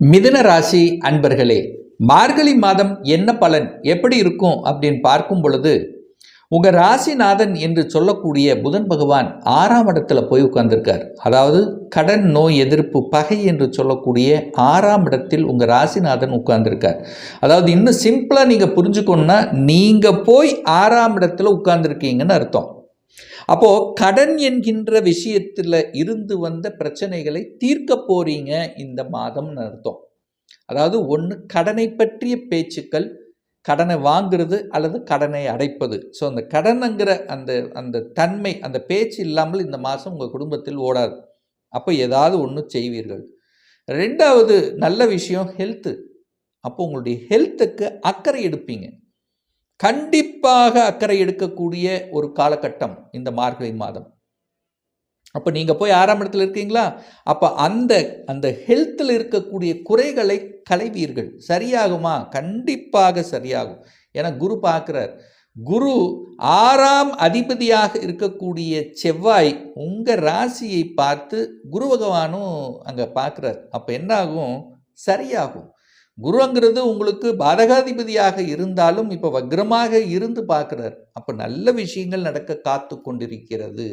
மிதுன ராசி அன்பர்களே மார்கழி மாதம் என்ன பலன்? எப்படி இருக்கும்? அப்படின்னு பார்க்கும் பொழுது உங்கள் ராசிநாதன் என்று சொல்லக்கூடிய புதன் பகவான் ஆறாம் இடத்துல போய் உட்கார்ந்துருக்கார். அதாவது கடன் நோய் எதிர்ப்பு பகை என்று சொல்லக்கூடிய ஆறாம் இடத்தில் உங்கள் ராசிநாதன் உட்கார்ந்துருக்கார். அதாவது இன்னும் சிம்பிளாக நீங்கள் புரிஞ்சுக்கணுன்னா நீங்கள் போய் ஆறாம் இடத்துல உட்கார்ந்துருக்கீங்கன்னு அர்த்தம். அப்போ கடன் என்கின்ற விஷயத்துல இருந்து வந்த பிரச்சனைகளை தீர்க்க போறீங்க இந்த மாதம்னு அர்த்தம். அதாவது ஒன்று கடனை பற்றிய பேச்சுக்கள் கடனை வாங்குறது அல்லது கடனை அடைப்பது. ஸோ அந்த கடனுங்கிற அந்த அந்த தன்மை அந்த பேச்சு இல்லாமல் இந்த மாதம் உங்கள் குடும்பத்தில் ஓடாது. அப்போ ஏதாவது ஒன்று செய்வீர்கள். ரெண்டாவது நல்ல விஷயம் ஹெல்த்து அப்போ உங்களுடைய ஹெல்த்துக்கு அக்கறை எடுப்பீங்க. கண்டிப்பாக அக்கறை எடுக்கக்கூடிய ஒரு காலகட்டம் இந்த மார்கழி மாதம். அப்போ நீங்கள் போய் ஆறாம் இடத்துல இருக்கீங்களா? அப்போ அந்த அந்த ஹெல்த்தில் இருக்கக்கூடிய குறைகளை களைவீர்கள். சரியாகுமா? கண்டிப்பாக சரியாகும். ஏன்னா குரு பார்க்குறார். குரு ஆறாம் அதிபதியாக இருக்கக்கூடிய செவ்வாய் உங்கள் ராசியை பார்த்து குரு பகவானும் அங்கே பார்க்குறார். அப்போ என்னாகும்? சரியாகும். குருங்கிறது உங்களுக்கு பாதகாதிபதியாக இருந்தாலும் இப்போ வக்ரமாக இருந்து பார்க்குறார். அப்போ நல்ல விஷயங்கள் நடக்க காத்து கொண்டிருக்கிறது.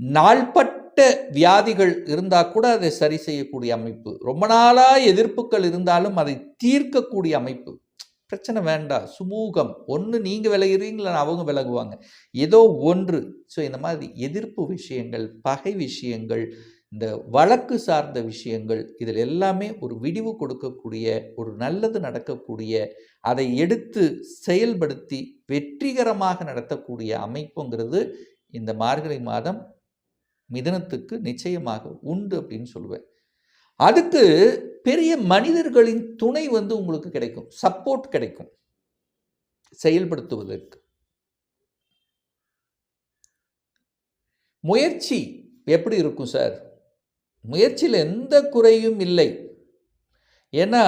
நாள்பட்ட வியாதிகள் இருந்தால் கூட அதை சரி செய்யக்கூடிய அமைப்பு. ரொம்ப நாளாக எதிர்ப்புகள் இருந்தாலும் அதை தீர்க்கக்கூடிய அமைப்பு. பிரச்சனை வேண்டாம். சுமூகம். ஒன்று நீங்கள் விலகிறீங்களா? அவங்க விலகுவாங்க. ஏதோ ஒன்று. ஸோ இந்த மாதிரி எதிர்ப்பு விஷயங்கள் பகை விஷயங்கள் இந்த வழக்கு சார்ந்த விஷயங்கள் இதில் எல்லாமே ஒரு விடிவு கொடுக்கக்கூடிய ஒரு நல்லது நடக்கக்கூடிய அதை எடுத்து செயல்படுத்தி வெற்றிகரமாக நடத்தக்கூடிய அமைப்புங்கிறது இந்த மார்கழி மாதம் மிதனத்துக்கு நிச்சயமாக உண்டு அப்படின்னு சொல்லுவேன். அதுக்கு பெரிய மனிதர்களின் துணை வந்து உங்களுக்கு கிடைக்கும் சப்போர்ட் கிடைக்கும் செயல்படுத்துவதற்கு. முயற்சி எப்படி இருக்கும் சார்? முயற்சியில் எந்த குறையும் இல்லை. ஏன்னா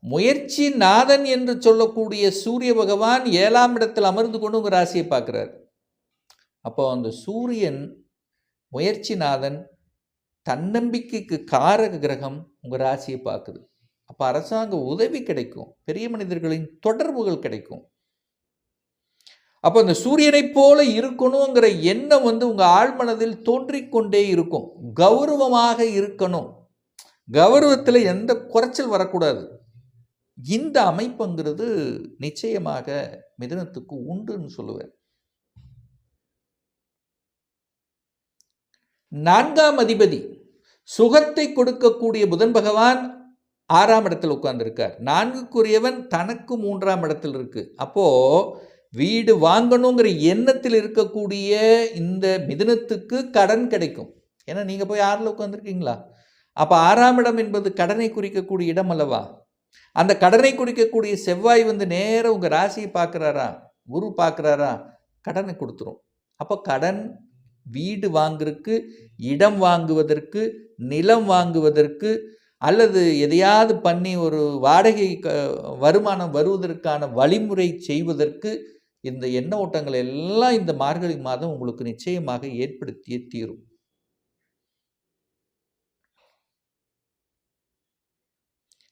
முயற்சி நாதன் என்று சொல்லக்கூடிய சூரிய பகவான் ஏழாம் இடத்தில் அமர்ந்து கொண்டு உங்கள் ராசியை பார்க்குறார். அப்போ அந்த சூரியன் முயற்சிநாதன் தன்னம்பிக்கைக்கு காரக கிரகம் உங்கள் ராசியை பார்க்குது. அப்போ அரசாங்க உதவி கிடைக்கும். பெரிய மனிதர்களின் தொடர்புகள் கிடைக்கும். அப்போ அந்த சூரியனைப் போல இருக்கணுங்கிற எண்ணம் வந்து உங்கள் ஆழ்மனதில் தோன்றிக்கொண்டே இருக்கும். கௌரவமாக இருக்கணும். கௌரவத்தில் எந்த குறைச்சல் வரக்கூடாது. இந்த அமைப்புங்கிறது நிச்சயமாக மிதனத்துக்கு உண்டுன்னு சொல்லுவேன். நான்காம் அதிபதி சுகத்தை கொடுக்கக்கூடிய புதன் பகவான் ஆறாம் இடத்தில் உட்கார்ந்துருக்கார். நான்குக்குரியவன் தனக்கு மூன்றாம் இடத்தில் இருக்கு. அப்போ வீடு வாங்கணுங்கிற எண்ணத்தில் இருக்கக்கூடிய இந்த மிதனத்துக்கு கடன் கிடைக்கும். ஏன்னா நீங்கள் போய் ஆறில் உட்காந்துருக்கீங்களா அப்போ ஆறாம் இடம் என்பது கடனை குறிக்கக்கூடிய இடம் அல்லவா? அந்த கடனை குறிக்கக்கூடிய செவ்வாய் வந்து நேராக உங்கள் ராசியை பார்க்குறாரா? குரு பார்க்குறாரா? கடனை கொடுத்துரும். அப்போ கடன் வீடு வாங்குறதுக்கு இடம் வாங்குவதற்கு நிலம் வாங்குவதற்கு அல்லது எதையாவது பண்ணி ஒரு வாடகை க வருமானம் வருவதற்கான வழிமுறை செய்வதற்கு இந்த எண்ண ஓட்டங்கள் எல்லாம் இந்த மார்கழி மாதம் உங்களுக்கு நிச்சயமாக ஏற்படுத்தியே தீரும்.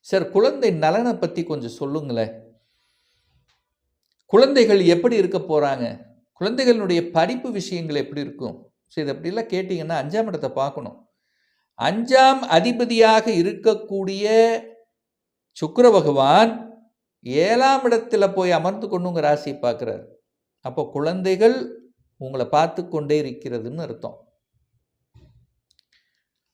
சார் குழந்தை நலனை பற்றி கொஞ்சம் சொல்லுங்களேன். குழந்தைகள் எப்படி இருக்க போகிறாங்க குழந்தைகளுடைய படிப்பு விஷயங்கள் எப்படி இருக்கும்? ஸோ இது அப்படிலாம் கேட்டிங்கன்னா அஞ்சாம் இடத்தை பார்க்கணும். அஞ்சாம் அதிபதியாக இருக்கக்கூடிய சுக்கர பகவான் ஏழாம் இடத்துல போய் அமர்ந்து கொண்டு உங்கள் ராசியை பார்க்குறாரு. அப்போ குழந்தைகள் உங்களை பார்த்து கொண்டே இருக்கிறதுன்னு அர்த்தம்.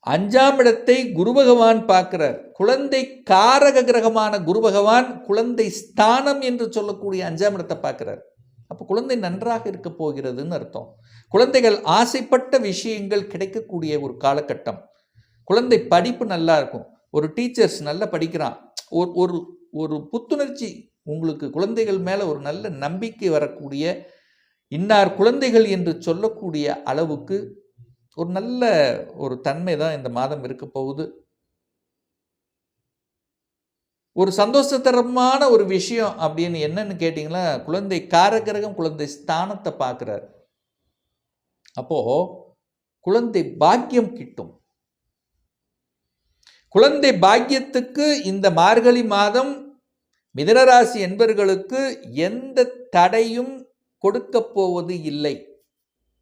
அஞ்சாம் இடத்தை குரு பகவான் பார்க்கிறார். குழந்தை காரக கிரகமான குரு பகவான் குழந்தை ஸ்தானம் என்று சொல்லக்கூடிய அஞ்சாம் இடத்தை பார்க்கிறார். அப்போ குழந்தை நன்றாக இருக்க போகிறதுன்னு அர்த்தம். குழந்தைகள் ஆசைப்பட்ட விஷயங்கள் கிடைக்கக்கூடிய ஒரு காலகட்டம். குழந்தை படிப்பு நல்லா இருக்கும். ஒரு டீச்சர்ஸ் நல்லா படிக்கிறான். ஒரு ஒரு ஒரு புத்துணர்ச்சி உங்களுக்கு குழந்தைகள் மேலே ஒரு நல்ல நம்பிக்கை வரக்கூடிய இன்னார் குழந்தைகள் என்று சொல்லக்கூடிய அளவுக்கு ஒரு நல்ல ஒரு தன்மை தான் இந்த மாதம் இருக்க போகுது. ஒரு சந்தோஷத்தரமான ஒரு விஷயம் அப்படின்னு என்னன்னு கேட்டிங்களா? குழந்தை காரகிரகம் குழந்தை ஸ்தானத்தை பார்க்குறாரு. அப்போது குழந்தை பாக்கியம் கிட்டும். குழந்தை பாக்கியத்துக்கு இந்த மார்கழி மாதம் மிதனராசி என்பர்களுக்கு எந்த தடையும் கொடுக்க போவது இல்லை.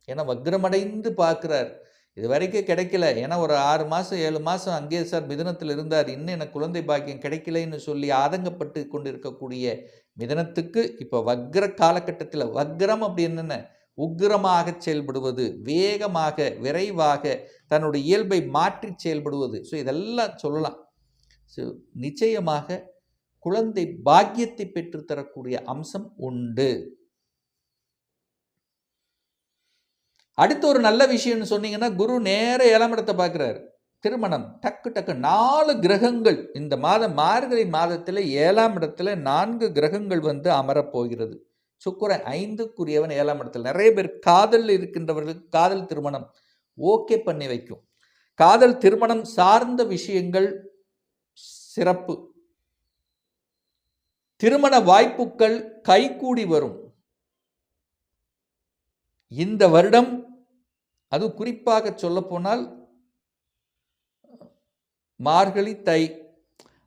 ஏன்னா வக்ரமடைந்து பார்க்குறார். இது வரைக்கும் கிடைக்கல. ஏன்னா ஒரு ஆறு மாதம் ஏழு மாதம் அங்கே சார் மிதனத்தில் இருந்தார். இன்னும் எனக்கு குழந்தை பாக்கியம் கிடைக்கலைன்னு சொல்லி ஆதங்கப்பட்டு கொண்டிருக்கக்கூடிய மிதனத்துக்கு இப்போ வக்ர காலகட்டத்தில் வக்ரம் அப்படி என்னென்ன? உக்கிரமாக செயல்படுவது வேகமாக விரைவாக தன்னுடைய இயல்பை மாற்றி செயல்படுவது. ஸோ இதெல்லாம் சொல்லலாம். ஸோ நிச்சயமாக குழந்தை பாக்கியத்தை பெற்றுத்தரக்கூடிய அம்சம் உண்டு. அடுத்து ஒரு நல்ல விஷயம்னு சொன்னீங்கன்னா குரு நேர ஏழாம் பார்க்குறாரு. திருமணம். டக்கு டக்கு நாலு கிரகங்கள். இந்த மாதம் மார்கழி மாதத்தில் ஏழாம் இடத்துல நான்கு கிரகங்கள் வந்து அமரப்போகிறது சுக்கரன் ஐந்துக்குரியவன் ஏழாம் இடத்துல. நிறைய பேர் காதல் இருக்கின்றவர்களுக்கு காதல் திருமணம் ஓகே பண்ணி வைக்கும். காதல் திருமணம் சார்ந்த விஷயங்கள் சிறப்பு. திருமண வாய்ப்புகள் கைகூடி வரும். இந்த வருடம் அது குறிப்பாக சொல்லப்போனால் மார்கழி தை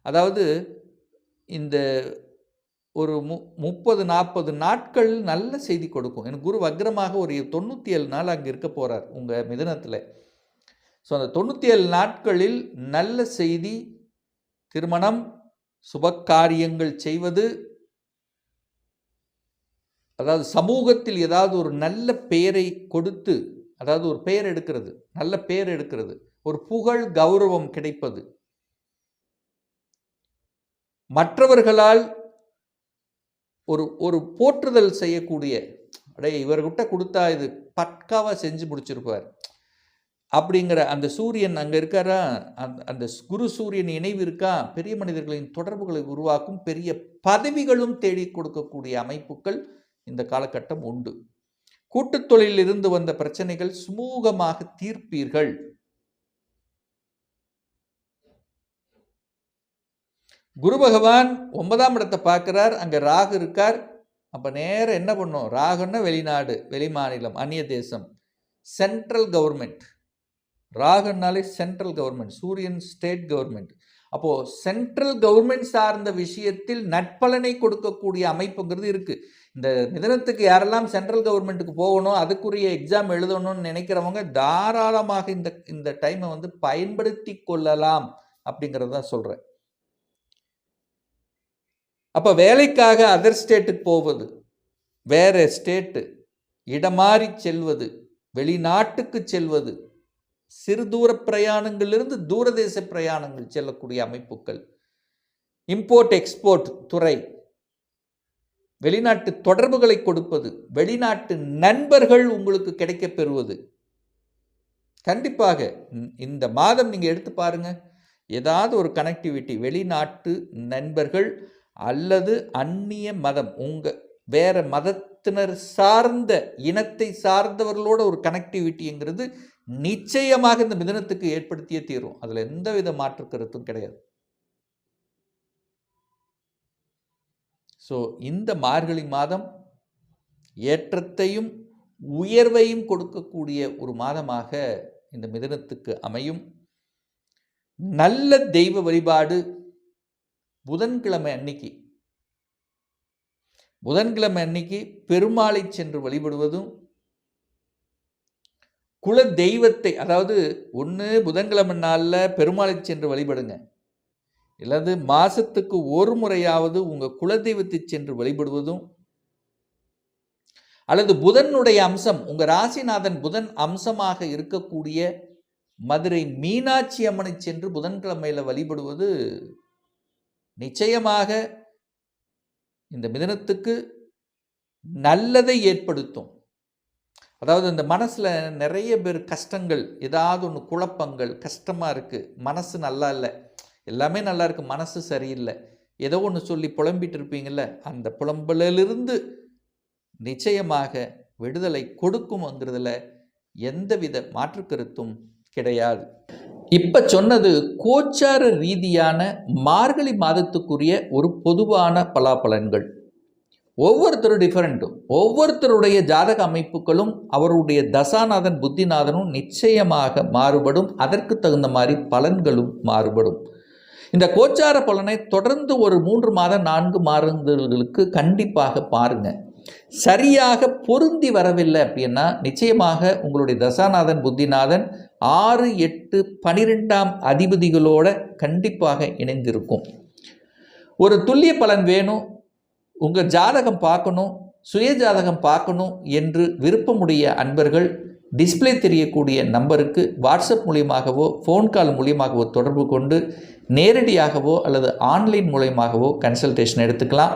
அதாவது இந்த ஒரு மு முப்பது நாற்பது நாட்கள் நல்ல செய்தி கொடுக்கும். எனக்கு குரு வக்ரமாக ஒரு தொண்ணூற்றி ஏழு நாள் அங்கே இருக்க போகிறார் உங்கள் மிதனத்தில். ஸோ அந்த தொண்ணூற்றி ஏழு நாட்களில் நல்ல செய்தி திருமணம் சுபக்காரியங்கள் செய்வது அதாவது சமூகத்தில் ஏதாவது ஒரு நல்ல பெயரை கொடுத்து அதாவது ஒரு பெயர் எடுக்கிறது நல்ல பெயர் எடுக்கிறது ஒரு புகழ் கௌரவம் கிடைப்பது. மற்றவர்களால் ஒரு ஒரு போற்றுதல் செய்யக்கூடிய அடே இவர்கிட்ட கொடுத்தா இது பட்காவாக செஞ்சு முடிச்சிருப்பார். அப்படிங்கிற அந்த சூரியன் அங்கே இருக்காரா? அந்த அந்த குரு சூரியன் இணைவு இருக்கா? பெரிய மனிதர்களின் தொடர்புகளை உருவாக்கும் பெரிய பதவிகளும் தேடி கொடுக்கக்கூடிய அமைப்புகள் இந்த காலகட்டம் உண்டு. கூட்டுத் தொழிலில் இருந்து வந்த பிரச்சனைகள் சுமூகமாக தீர்ப்பீர்கள். குரு பகவான் ஒன்பதாம் இடத்தை பார்க்குறார் அங்கே ராகு இருக்கார். அப்போ நேரம் என்ன பண்ணும்? ராகுன்னா வெளிநாடு வெளி மாநிலம் அந்நிய தேசம். சென்ட்ரல் கவர்மெண்ட் ராகுனாலே சென்ட்ரல் கவர்மெண்ட் சூரியன் ஸ்டேட் கவர்மெண்ட் அப்போது சென்ட்ரல் கவர்மெண்ட் சார்ந்த விஷயத்தில் நட்பலனை கொடுக்கக்கூடிய அமைப்புங்கிறது இருக்குது இந்த மிதனத்துக்கு யாரெல்லாம் சென்ட்ரல் கவர்மெண்ட்டுக்கு போகணும் அதுக்குரிய எக்ஸாம் எழுதணும்னு நினைக்கிறவங்க தாராளமாக இந்த இந்த டைமை வந்து பயன்படுத்தி கொள்ளலாம் அப்படிங்கிறத சொல்கிறேன் அப்போ வேலைக்காக அதர் ஸ்டேட்டுக்கு போவது. வேறு ஸ்டேட்டு இடமாறி செல்வது வெளிநாட்டுக்கு செல்வது. சிறு தூர பிரயாணங்களிலிருந்து தூரதேச பிரயாணங்கள் செல்லக்கூடிய அமைப்புகள். இம்போர்ட் எக்ஸ்போர்ட் துறை. வெளிநாட்டு தொடர்புகளை கொடுப்பது. வெளிநாட்டு நண்பர்கள் உங்களுக்கு கிடைக்க பெறுவது. கண்டிப்பாக இந்த மாதம் நீங்கள் எடுத்து பாருங்கள் ஏதாவது ஒரு கனெக்டிவிட்டி வெளிநாட்டு நண்பர்கள் அல்லது அந்நிய மதம் உங்கள் வேற மதத்தினர் சார்ந்த இனத்தை சார்ந்தவர்களோட ஒரு கனெக்டிவிட்டிங்கிறது நிச்சயமாக இந்த மிதனத்துக்கு ஏற்படுத்தியே தீரும். அதில் எந்த வித மாற்று கருத்தும் கிடையாது. ஸோ இந்த மார்கழி மாதம் ஏற்றத்தையும் உயர்வையும் கொடுக்கக்கூடிய ஒரு மாதமாக இந்த மிதனத்துக்கு அமையும். நல்ல தெய்வ வழிபாடு புதன்கிழமை அன்னைக்கு. புதன்கிழமை அன்னைக்கு பெருமாளை சென்று வழிபடுவதும் குல தெய்வத்தை அதாவது ஒன்று புதன்கிழமை நாளில் பெருமாளை சென்று வழிபடுங்க. இல்லது மாசத்துக்கு ஒரு முறையாவது உங்கள் குலதெய்வத்தை சென்று வழிபடுவதும் அல்லது புதனுடைய அம்சம் உங்கள் ராசிநாதன் புதன் அம்சமாக இருக்கக்கூடிய மதுரை மீனாட்சி அம்மனை சென்று புதன்கிழமையில் வழிபடுவது நிச்சயமாக இந்த மிதனத்துக்கு நல்லதை ஏற்படுத்தும். அதாவது இந்த மனசில் நிறைய பேர் கஷ்டங்கள் ஏதாவது ஒன்று குழப்பங்கள் கஷ்டமாக இருக்குது மனசு நல்லா இல்லை. எல்லாமே நல்லா இருக்குது மனசு சரியில்லை. ஏதோ ஒன்று சொல்லி புலம்பிட்டு இருப்பீங்கள்ல அந்த புலம்பலிலிருந்து நிச்சயமாக விடுதலை கொடுக்கும்ங்கிறதுல எந்தவித மாற்று கருத்தும் கிடையாது. இப்போ சொன்னது கோச்சார ரீதியான மார்கழி மாதத்துக்குரிய ஒரு பொதுவான பலாபலன்கள் ஒவ்வொருத்தரும் டிஃப்ரெண்ட்டும் ஒவ்வொருத்தருடைய ஜாதக அமைப்புகளும் அவருடைய தசாநாதன் புத்திநாதனும் நிச்சயமாக மாறுபடும். அதற்கு தகுந்த மாதிரி பலன்களும் மாறுபடும். இந்த கோச்சார பலனை தொடர்ந்து ஒரு மூன்று மாதம் நான்கு மாதங்களுக்கு கண்டிப்பாக பாருங்கள் சரியாக பொருந்தி வரவில்லை அப்படின்னா நிச்சயமாக உங்களுடைய தசாநாதன் புத்திநாதன் ஆறு எட்டு பனிரெண்டாம் அதிபதிகளோட கண்டிப்பாக இணைந்திருக்கும். ஒரு துல்லிய பலன் வேணும். உங்கள் ஜாதகம் பார்க்கணும். சுய ஜாதகம் பார்க்கணும் என்று விருப்பமுடைய அன்பர்கள் டிஸ்ப்ளே தெரியக்கூடிய நம்பருக்கு வாட்ஸ்அப் மூலியமாகவோ ஃபோன் கால் மூலியமாகவோ தொடர்பு கொண்டு நேரடியாகவோ அல்லது ஆன்லைன் மூலயமாகவோ கன்சல்டேஷன் எடுத்துக்கலாம்.